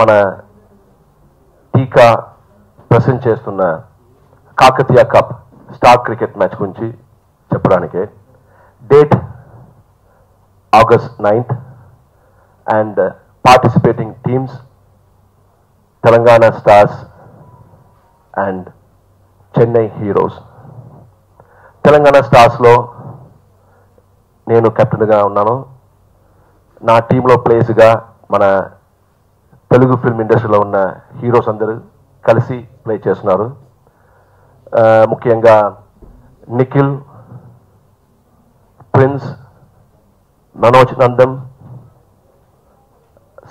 మన టీకా ప్రెసెంట్ చేస్తున్న Kakatiya cup star cricket match గురించి చెప్పడానికే. Date August ninth and participating teams Telangana stars and Chennai heroes Telangana స్టార్స్లో నేను కెప్టెన్గా ఉన్నాను. నా టీంలో ప్లేస్గా మన తెలుగు ఫిల్మ్ ఇండస్ట్రీలో ఉన్న హీరోస్ అందరూ కలిసి ప్లే చేస్తున్నారు. ముఖ్యంగా Nikhil prince Manoj Nandam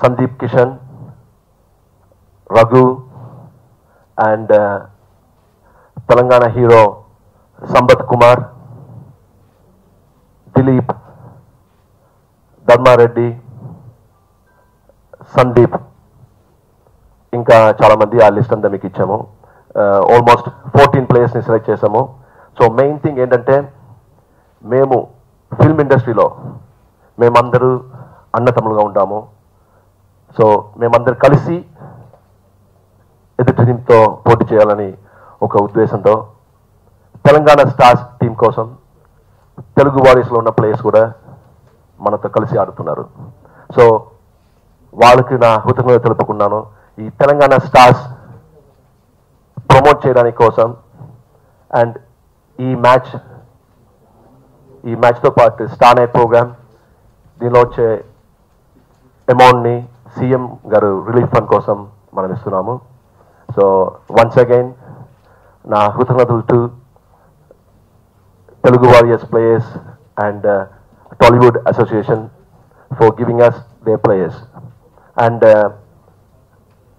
Sandeep Kishan Raghu and Telangana hero Sampath Kumar Dileep Dharmareddy Sandeep. ఇంకా చాలామంది ఆ లిస్ట్ అంతా మీకు ఇచ్చాము. ఆల్మోస్ట్ ఫోర్టీన్ ప్లేయర్స్ని సెలెక్ట్ చేసాము సో మెయిన్ థింగ్ ఏంటంటే మేము ఫిల్మ్ ఇండస్ట్రీలో మేమందరూ అన్నతమ్ములుగా ఉంటాము. సో మేమందరూ కలిసి ఎదుటి టీంతో పోటీ చేయాలని ఒక ఉద్దేశంతో తెలంగాణ స్టార్స్ టీం కోసం తెలుగు వారీస్లో ఉన్న ప్లేయర్స్ కూడా మనతో కలిసి ఆడుతున్నారు. సో వాళ్ళకి నా కృతజ్ఞత తెలుపుకున్నాను ఈ తెలంగాణ స్టార్స్ ప్రమోట్ చేయడానికి కోసం అండ్ ఈ మ్యాచ్ ఈ మ్యాచ్తో పాటు స్టార్ నైట్ ప్రోగ్రామ్ దీనిలో వచ్చే అమౌంట్ని సీఎం గారు రిలీఫ్ ఫండ్ కోసం మనం ఇస్తున్నాము. సో వన్స్ అగైన్ నా కృతజ్ఞతలు to Telugu Warriors players and Tollywood association for for us the players and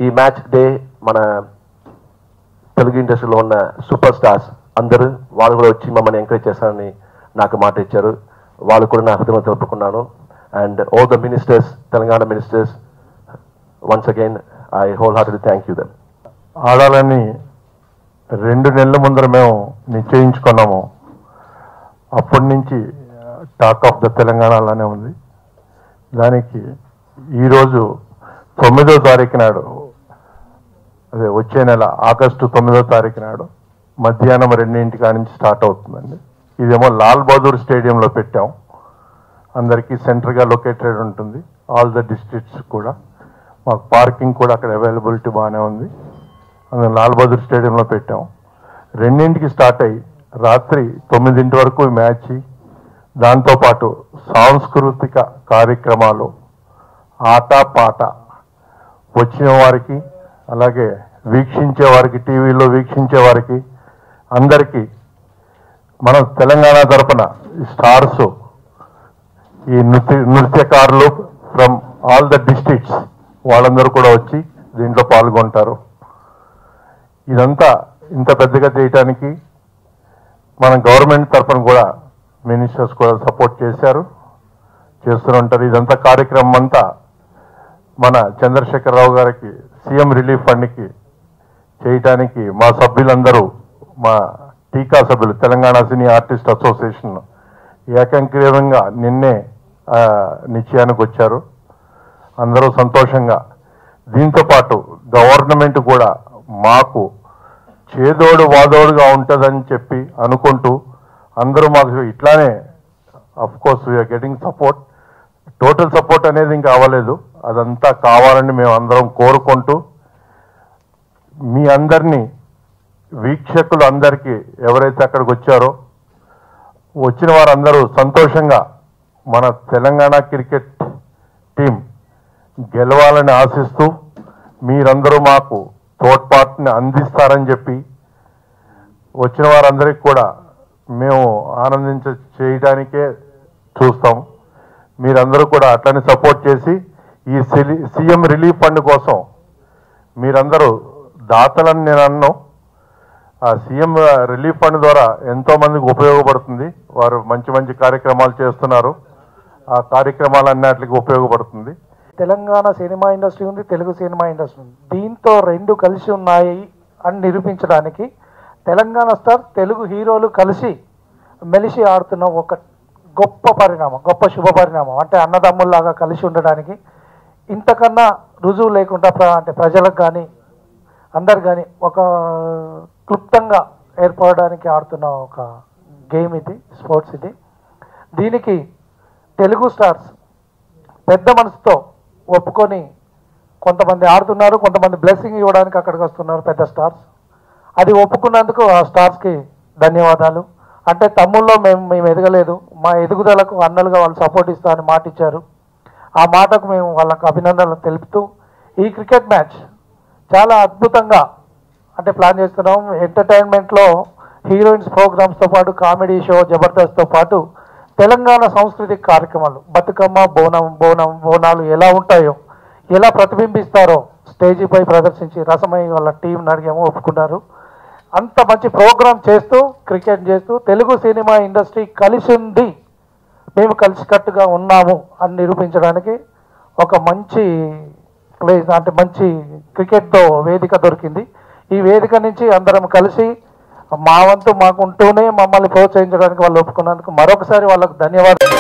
ఈ మ్యాచ్ డే మన తెలుగు ఇండస్ట్రీలో ఉన్న సూపర్ స్టార్స్ అందరూ వాళ్ళు కూడా వచ్చి మమ్మల్ని ఎంకరేజ్ చేస్తారని నాకు మాట ఇచ్చారు. వాళ్ళు కూడా నా హృదయం తెలుపుకున్నాను. And all the ministers Telangana ministers once again I whole hearted thank you them ఆడాలని రెండు నెలల ముందర మేము నిశ్చయించుకున్నాము. అప్పటి నుంచి టాక్ ఆఫ్ ద తెలంగాణ అలానే ఉంది. దానికి ఈరోజు తొమ్మిదో తారీఖు నాడు అదే వచ్చే నెల ఆగస్టు తొమ్మిదో తారీఖు నాడు మధ్యాహ్నం రెండింటి నుంచి స్టార్ట్ అవుతుందండి. ఇదేమో లాల్ బహదూర్ స్టేడియంలో పెట్టాం. అందరికీ సెంటర్గా లొకేటెడ్ ఉంటుంది. ఆల్ ద డిస్ట్రిక్ట్స్ కూడా. మాకు పార్కింగ్ కూడా అక్కడ అవైలబిలిటీ బాగానే ఉంది. అందులో లాల్ బహదూర్ స్టేడియంలో పెట్టాం. రెండింటికి స్టార్ట్ అయ్యి రాత్రి తొమ్మిదింటి వరకు మ్యాచ్. దాంతోపాటు సాంస్కృతిక కార్యక్రమాలు ఆట పాట. వచ్చిన వారికి అలాగే వీక్షించే వారికి టీవీలో వీక్షించే వారికి అందరికీ మనం తెలంగాణ తరపున స్టార్స్ ఈ నృత్య నృత్యకారులు ఫ్రమ్ ఆల్ ద డిస్ట్రిక్ట్స్ వాళ్ళందరూ కూడా వచ్చి దీంట్లో పాల్గొంటారు. ఇదంతా ఇంత పెద్దగా చేయటానికి మన గవర్నమెంట్ తరఫున కూడా మినిస్టర్స్ కూడా సపోర్ట్ చేశారు చేస్తుంటారు ఇదంతా కార్యక్రమం అంతా మన చంద్రశేఖరరావు గారికి సీఎం రిలీఫ్ ఫండ్కి చేయటానికి మా సభ్యులందరూ మా టీకా సభ్యులు తెలంగాణ సినీ ఆర్టిస్ట్ అసోసియేషన్ ఏకంగ్రీవంగా నిన్నే నిశ్చయానికి వచ్చారు. అందరూ సంతోషంగా. దీంతో పాటు గవర్నమెంట్ కూడా మాకు చేదోడు వాదోడుగా ఉంటుందని చెప్పి అనుకుంటూ అందరూ మాకు ఇట్లానే of course we're getting support total support అనేది ఇంకా అవ్వలేదు. అదంతా కావాలని మేము అందరం కోరుకుంటూ మీ అందరినీ వీక్షకులు అందరికీ ఎవరైతే అక్కడికి వచ్చారో వచ్చిన వారందరూ సంతోషంగా మన తెలంగాణ క్రికెట్ టీం గెలవాలని ఆశిస్తూ మీరందరూ మాకు తోడ్పాటుని అందిస్తారని చెప్పి వచ్చిన వారందరికీ కూడా మేము ఆనందించ చేయడానికే చూస్తాం. మీరందరూ కూడా అట్లనే సపోర్ట్ చేసి ఈ సీఎం రిలీఫ్ ఫండ్ కోసం మీరందరూ దాతలని నేను అన్నాను ఆ సీఎం రిలీఫ్ ఫండ్ ద్వారా ఎంతోమందికి ఉపయోగపడుతుంది. వారు మంచి మంచి కార్యక్రమాలు చేస్తున్నారు. ఆ కార్యక్రమాలన్నిటికి ఉపయోగపడుతుంది. తెలంగాణ సినిమా ఇండస్ట్రీ ఉంది తెలుగు సినిమా ఇండస్ట్రీ ఉంది. దీంతో రెండు కలిసి ఉన్నాయి అని నిరూపించడానికి తెలంగాణ స్టార్ తెలుగు హీరోలు కలిసి మెలిసి ఆడుతున్న ఒక గొప్ప పరిణామం గొప్ప శుభ పరిణామం. అంటే అన్నదమ్ముల్లాగా కలిసి ఉండడానికి ఇంతకన్నా రుజువు లేకుండా అంటే ప్రజలకు కానీ అందరు కానీ ఒక క్లుప్తంగా ఏర్పడడానికి ఆడుతున్న ఒక గేమ్ ఇది స్పోర్ట్స్ ఇది. దీనికి తెలుగు స్టార్స్ పెద్ద మనసుతో ఒప్పుకొని కొంతమంది ఆడుతున్నారు కొంతమంది బ్లెస్సింగ్ ఇవ్వడానికి అక్కడికి వస్తున్నారు పెద్ద స్టార్స్. అది ఒప్పుకున్నందుకు ఆ స్టార్స్కి ధన్యవాదాలు. అంటే తమ్ముల్లో మేము మేము ఎదగలేదు. మా ఎదుగుదలకు అన్నలుగా వాళ్ళు సపోర్ట్ ఇస్తామని మాట ఇచ్చారు ఆ మాటకు మేము వాళ్ళకు అభినందనలు తెలుపుతూ ఈ క్రికెట్ మ్యాచ్ చాలా అద్భుతంగా అంటే ప్లాన్ చేస్తున్నాం. ఎంటర్టైన్మెంట్లో హీరోయిన్స్ ప్రోగ్రామ్స్తో పాటు కామెడీ షో జబర్దస్త్తో పాటు తెలంగాణ సాంస్కృతిక కార్యక్రమాలు బతుకమ్మ బోనం బోనం బోనాలు ఎలా ఉంటాయో ఎలా ప్రతిబింబిస్తారో స్టేజీపై ప్రదర్శించి రసమయ్య వాళ్ళ టీం అడిగాము ఒప్పుకున్నారు. అంత మంచి ప్రోగ్రామ్ చేస్తూ క్రికెట్ చేస్తూ తెలుగు సినిమా ఇండస్ట్రీ కలిసి ఉంది మేము కలిసికట్టుగా ఉన్నాము అని నిరూపించడానికి ఒక మంచి ప్లేస్ అంటే మంచి క్రికెట్తో వేదిక దొరికింది. ఈ వేదిక నుంచి అందరం కలిసి మా వంతు మాకుంటూనే మమ్మల్ని ప్రోత్సహించడానికి వాళ్ళు ఒప్పుకున్నందుకు మరొకసారి వాళ్ళకు ధన్యవాదాలు.